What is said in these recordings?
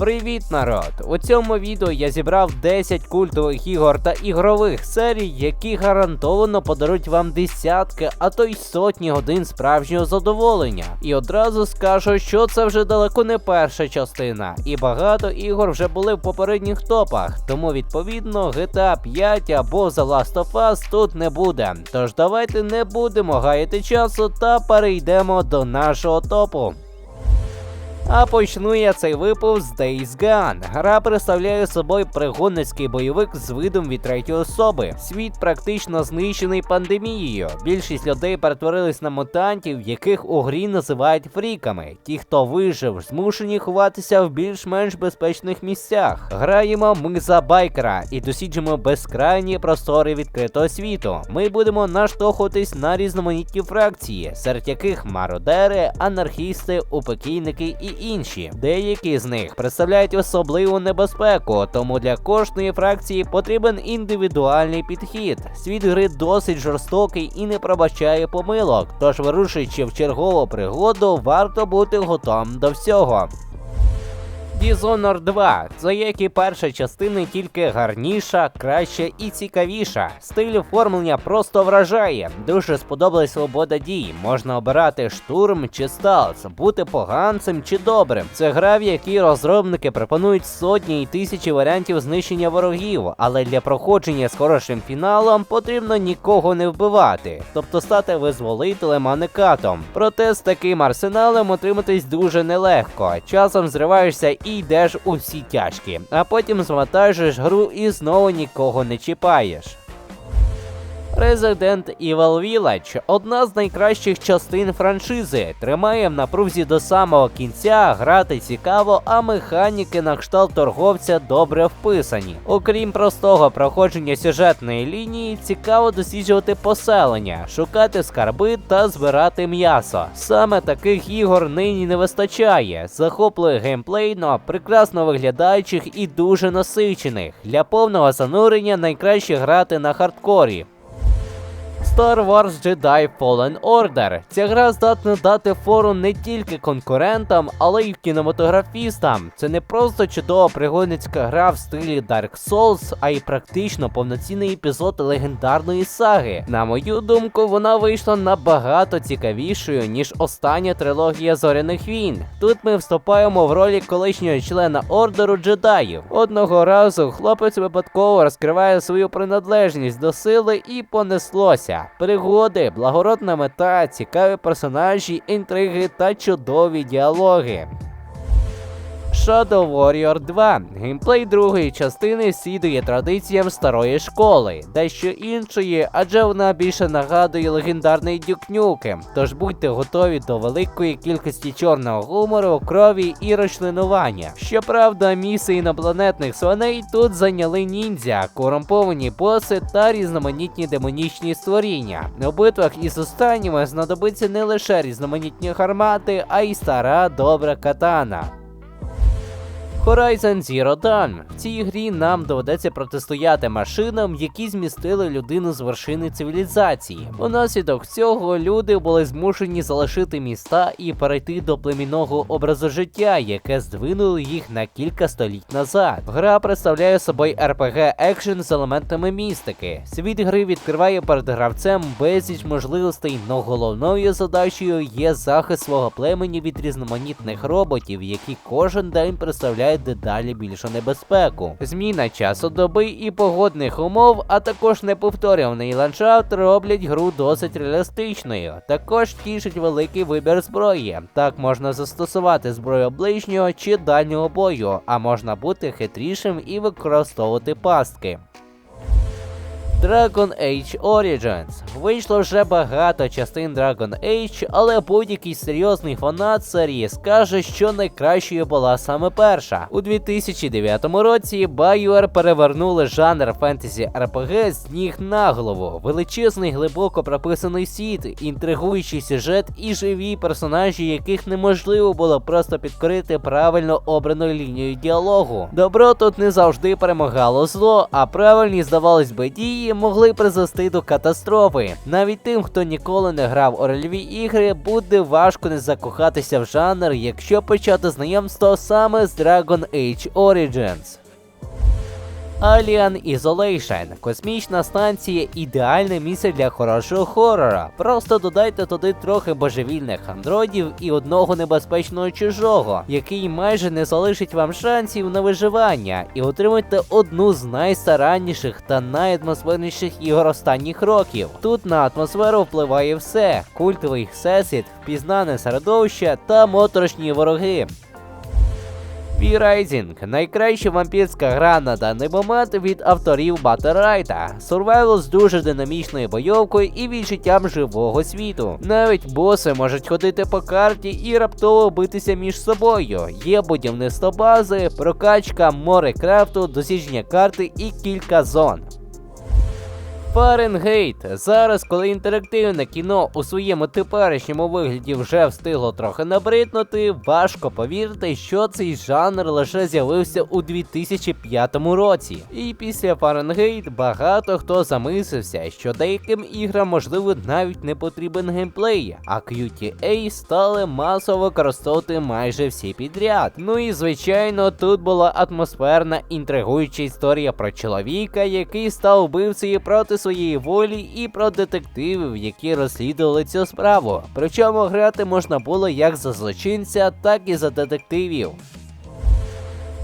Привіт, народ! У цьому відео я зібрав 10 культових ігор та ігрових серій, які гарантовано подарують вам десятки, а то й сотні годин справжнього задоволення. І одразу скажу, що це вже далеко не перша частина, і багато ігор вже були в попередніх топах, тому відповідно GTA 5 або The Last of Us тут не буде. Тож давайте не будемо гаяти часу та перейдемо до нашого топу. А почну я цей випуск з Days Gone. Гра представляє собою пригодницький бойовик з видом від третьої особи. Світ практично знищений пандемією. Більшість людей перетворились на мутантів, яких у грі називають фріками. Ті, хто вижив, змушені ховатися в більш-менш безпечних місцях. Граємо ми за байкера і досліджуємо безкрайні простори відкритого світу. Ми будемо наштовхуватись на різноманітні фракції, серед яких мародери, анархісти, упокійники і інші. Деякі з них представляють особливу небезпеку, тому для кожної фракції потрібен індивідуальний підхід. Світ гри досить жорстокий і не пробачає помилок. Тож, вирушуючи в чергову пригоду, варто бути готовим до всього. Dishonored 2 це як і перша частина, тільки гарніша, краща і цікавіша. Стиль оформлення просто вражає. Дуже сподобалась свобода дій. Можна обирати штурм чи сталс, бути поганцем чи добрим. Це гра, в якій розробники пропонують сотні і тисячі варіантів знищення ворогів, але для проходження з хорошим фіналом потрібно нікого не вбивати, тобто стати визволителем, а не катом. Проте з таким арсеналом отриматись дуже нелегко. Часом зриваєшся і йдеш у всі тяжкі, а потім звантажуєш гру і знову нікого не чіпаєш. Resident Evil Village – одна з найкращих частин франшизи. Тримає в напрузі до самого кінця, грати цікаво, а механіки на кшталт торговця добре вписані. Окрім простого проходження сюжетної лінії, цікаво досліджувати поселення, шукати скарби та збирати м'ясо. Саме таких ігор нині не вистачає. Захоплює геймплейно, прекрасно виглядаючих і дуже насичених. Для повного занурення найкраще грати на хардкорі. Star Wars Jedi Fallen Order. Ця гра здатна дати фору не тільки конкурентам, але й кінематографістам. Це не просто чудова пригодницька гра в стилі Dark Souls, а й практично повноцінний епізод легендарної саги. На мою думку, вона вийшла набагато цікавішою, ніж остання трилогія зоряних війн. Тут ми вступаємо в ролі колишнього члена ордеру джедаїв. Одного разу хлопець випадково розкриває свою приналежність до сили і понеслося. Пригоди, благородна мета, цікаві персонажі, інтриги та чудові діалоги. Shadow Warrior 2. Геймплей другої частини слідує традиціям старої школи, дещо іншої, адже вона більше нагадує легендарний Duke Nukem. Тож будьте готові до великої кількості чорного гумору, крові і розчленування. Щоправда, місії інопланетних свиней тут зайняли ніндзя, корумповані боси та різноманітні демонічні створіння. У битвах із останніми знадобиться не лише різноманітні гармати, а й стара добра катана. Horizon Zero Dawn. В цій грі нам доведеться протистояти машинам, які змістили людину з вершини цивілізації. Унаслідок цього люди були змушені залишити міста і перейти до племінного образу життя, яке здвинуло їх на кілька століть назад. Гра представляє собою RPG екшен з елементами містики. Світ гри відкриває перед гравцем безліч можливостей, но головною задачею є захист свого племені від різноманітних роботів, які кожен день представляють дедалі більшу небезпеку. Зміна часу доби і погодних умов, а також неповторюваний ландшафт роблять гру досить реалістичною. Також тішить великий вибір зброї. Так можна застосувати зброю ближнього чи дальнього бою, а можна бути хитрішим і використовувати пастки. Dragon Age Origins. Вийшло вже багато частин Dragon Age, але будь-який серйозний фанат серії скаже, що найкращою була саме перша. У 2009 році BioWare перевернули жанр фентезі RPG з ніг на голову. Величезний глибоко прописаний світ, інтригуючий сюжет і живі персонажі, яких неможливо було просто підкорити правильно обраною лінією діалогу. Добро тут не завжди перемагало зло, а правильні, здавалось би, дії могли призвести до катастрофи. Навіть тим, хто ніколи не грав у рольові ігри, буде важко не закохатися в жанр, якщо почати знайомство саме з Dragon Age Origins. Alien Isolation – космічна станція ідеальне місце для хорошого хорора. Просто додайте туди трохи божевільних андроїдів і одного небезпечного чужого, який майже не залишить вам шансів на виживання, і отримайте одну з найстаранніших та найатмосферніших ігор останніх років. Тут на атмосферу впливає все: культовий всесвіт, впізнане середовище та моторошні вороги. V-Rising – найкраща вампірська гра на даний момент від авторів Батерайта. Survival з дуже динамічною бойовкою і відчуттям живого світу. Навіть боси можуть ходити по карті і раптово битися між собою. Є будівництво бази, прокачка, море крафту, досіження карти і кілька зон. Фаренгейт. Зараз, коли інтерактивне кіно у своєму теперішньому вигляді вже встигло трохи набриднути, важко повірити, що цей жанр лише з'явився у 2005 році. І після Фаренгейт багато хто замислився, що деяким іграм можливо навіть не потрібен геймплей, а QTA стали масово використовувати майже всі підряд. Ну і звичайно, тут була атмосферна інтригуюча історія про чоловіка, який став вбивцею проти своєї волі, і про детективів, які розслідували цю справу. Причому грати можна було як за злочинця, так і за детективів.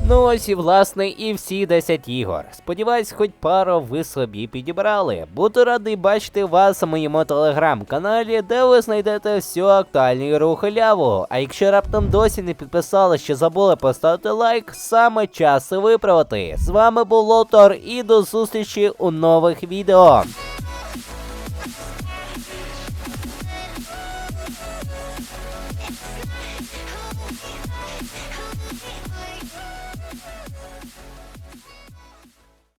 Ну ось і власне і всі 10 ігор. Сподіваюсь, хоч пару ви собі підібрали. Буду радий бачити вас у моєму телеграм-каналі, де ви знайдете всю актуальну ігру халяву. А якщо раптом досі не підписали, що забули поставити лайк, саме час виправити. З вами був Лотор і до зустрічі у нових відео.